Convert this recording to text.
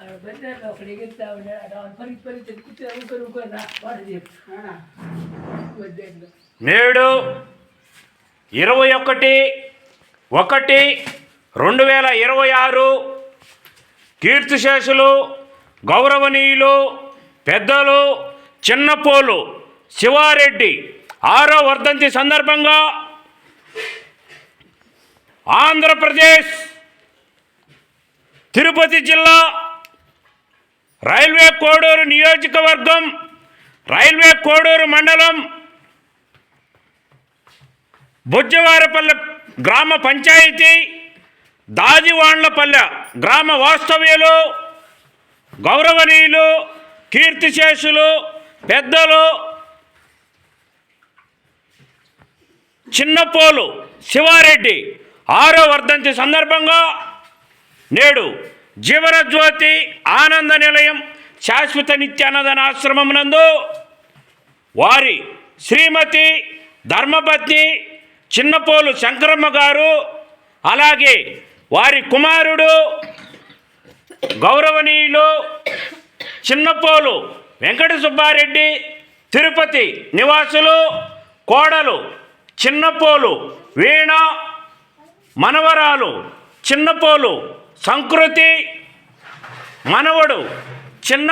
ఒకటి ఎగురుతా ఉన్నాడు పరికి పరికి రా వాడు చెప్పు. నేడు ఇరవై ఒకటి ఒకటి రెండు వేల ఇరవై ఆరు కీర్తిశేషులు గౌరవనీయులు పెద్దలు చిన్నపోలు శివారెడ్డి ఆరో వర్ధంతి సందర్భంగా ఆంధ్రప్రదేశ్ తిరుపతి జిల్లా రైల్వే కోడూరు నియోజకవర్గం రైల్వే కోడూరు మండలం బుజ్జవారపల్లె గ్రామ పంచాయతీ దాజివాండ్లపల్లె గ్రామ వాస్తవ్యులు గౌరవనీయులు కీర్తిశేషులు పెద్దలు చిన్నపోలు శివారెడ్డి ఆరో వర్ధంతి సందర్భంగా నేడు జీవనజ్యోతి ఆనంద నిలయం శాశ్వత నిత్యానందన ఆశ్రమం నందు వారి శ్రీమతి ధర్మపత్ని చిన్నపోలు శంకరమ్మ గారు అలాగే వారి కుమారుడు గౌరవనీయులు చిన్నపోలు వెంకట సుబ్బారెడ్డి తిరుపతి నివాసులు కోడలు చిన్నపోలు వీణ మనవరాలు చిన్నపోలు సంకృతి మనవడు చిన్న